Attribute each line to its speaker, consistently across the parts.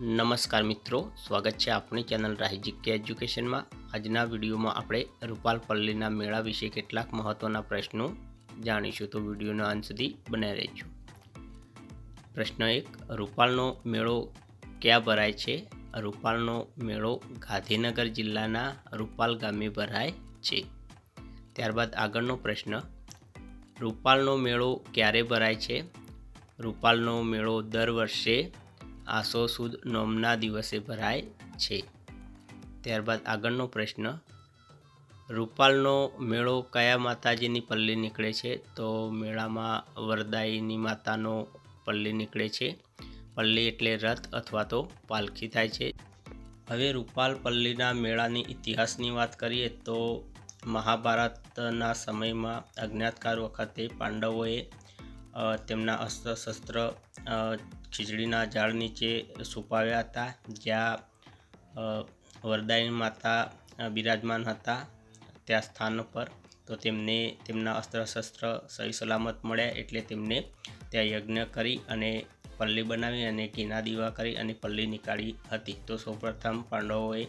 Speaker 1: નમસ્કાર મિત્રો, સ્વાગત છે આપણી ચેનલ રાહિજી કે એજ્યુકેશનમાં. આજના વિડીયોમાં આપણે રૂપાલ પલ્લીના મેળા વિશે કેટલાક મહત્ત્વના પ્રશ્નો જાણીશું. તો વિડીયોના અંત સુધી બનાવી રહેજો. પ્રશ્ન એક, રૂપાલનો મેળો ક્યાં ભરાય છે? રૂપાલનો મેળો ગાંધીનગર જિલ્લાના રૂપાલ ગામે ભરાય છે. ત્યારબાદ આગળનો પ્રશ્ન, રૂપાલનો મેળો ક્યારે ભરાય છે? રૂપાલનો મેળો દર વર્ષે આસો સુદ નોમના દિવસે ભરાય છે. ત્યારબાદ આગળનો પ્રશ્ન, રૂપાલનો મેળો કયા માતાજીની પલ્લી નીકળે છે? તો મેળામાં વરદાયીની માતાનો પલ્લી નીકળે છે. પલ્લી એટલે રથ અથવા તો પાલખી થાય છે. હવે રૂપાલ પલ્લીના મેળાની ઇતિહાસની વાત કરીએ તો મહાભારતના સમયમાં અજ્ઞાતકાર વખતે પાંડવોએ તેમના અસ્ત્ર શસ્ત્ર ખીચડીના ઝાડ નીચે છુપાવ્યા હતા જ્યાં અ, વરદાયી માતા બિરાજમાન હતા ત્યાં સ્થાન પર તો તેમને તેમના અસ્ત્ર શસ્ત્ર સહી સલામત મળ્યા એટલે તેમને ત્યાં યજ્ઞ કરી અને પલ્લી બનાવી અને ઘીના દીવા કરી અને પલ્લી નીકાળી હતી. તો સૌપ્રથમ પાંડવોએ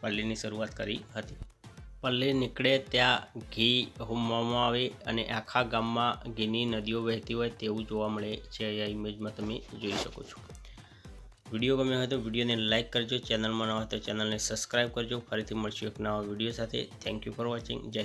Speaker 1: પલ્લીની શરૂઆત કરી હતી. પલ્લી નીકળે ત્યાં ઘી હોમવામાં આવે અને આખા ગામમાં ઘીની નદીઓ વહેતી હોય તેવું જોવા મળે છે. આ ઇમેજમાં તમે જોઈ શકો છો. વીડિયો ગમ્યો હોય તો વિડીયોને લાઇક કરજો. ચેનલમાં ન હોય તો ચેનલને સબસ્ક્રાઈબ કરજો. ફરીથી મળશું એક નવા વીડિયો સાથે. થેન્ક યુ ફોર વોચિંગ જય